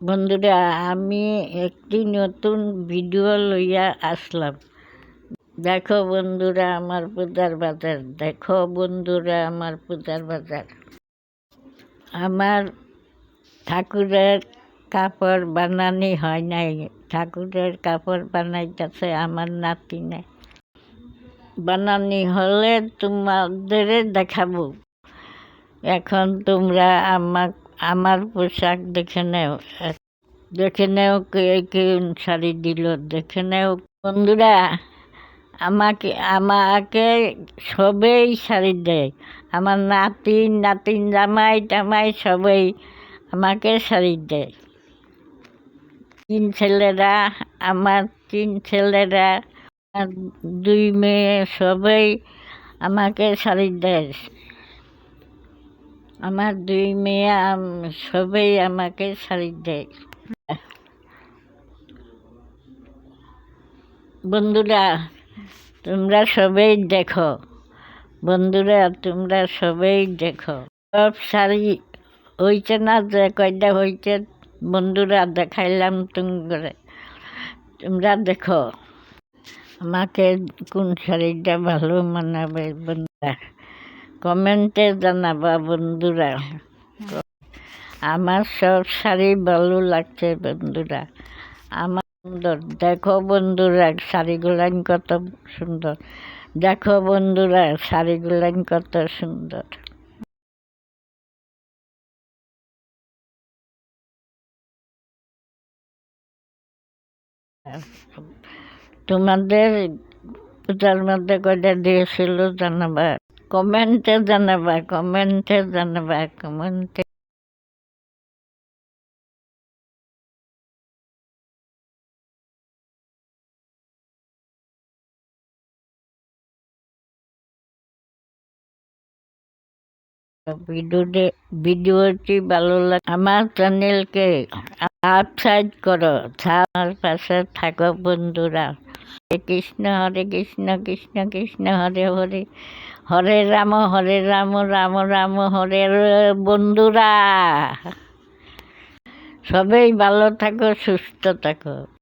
বন্ধুরা, আমি একটি নতুন ভিডিও লইয়া আসলাম। দেখো বন্ধুরা, আমার পূজার বাজার। দেখো বন্ধুরা, আমার পূজার বাজার। আমার ঠাকুরের কাপড় বানানি হয় নাই। ঠাকুরের কাপড় বানাইতেছে আমার নাতিনে বানানি হলে তোমাদের দেখাবো। এখন তোমরা আমার আমার পোশাক দেখে নেও। দেখে নেও কে কে শাড়ি দিল। দেখে নেও। বন্ধুরা, আমাকে আমাকে সবেই শাড়ি দেয়। আমার নাতিন নাতিন জামাই, টামাই সবাই আমাকে শাড়ি দেয়। তিন ছেলেরা, আমার তিন ছেলেরা দুই মেয়ে সবাই আমাকে শাড়ি দেয়। আমার দুই মেয়ে সবাই আমাকে শাড়ি দেয়। বন্ধুরা, তোমরা সবাই দেখো। বন্ধুরা, তোমরা সবাই দেখো। সব শাড়ি হইছে না, যে কয়টা হইছে, বন্ধুরা দেখাইলাম তুম তুমি তোমরা দেখো। আমাকে কোন শাড়িটা ভালো মানাবে বন্ধুরা? কমেন্টে জানাবা বন্ধুরা। আমার সব শাড়ি ভালো লাগছে বন্ধুরা। আমার সুন্দর। দেখো বন্ধুরা শাড়িগুলান কত সুন্দর। দেখো বন্ধুরা শাড়িগুলান কত সুন্দর। তোমাদের পূজার মধ্যে কয়টা দিয়েছিল জানাবা? কমেন্টে জানাবা কমেন্টে জানাবা, কমেন্টে। ভিডিওটি ভিডিওটি ভালো লাগে আমার চ্যানেলকে সাবস্ক্রাইব করো। আমার পাশে থাকো বন্ধুরা। কৃষ্ণ, হরে কৃষ্ণ কৃষ্ণ কৃষ্ণ, হরে হরে। হরে রাম হরে রাম রাম রাম, হরে বন্ধুরা। সবাই ভালো থাকো, সুস্থ থাকো।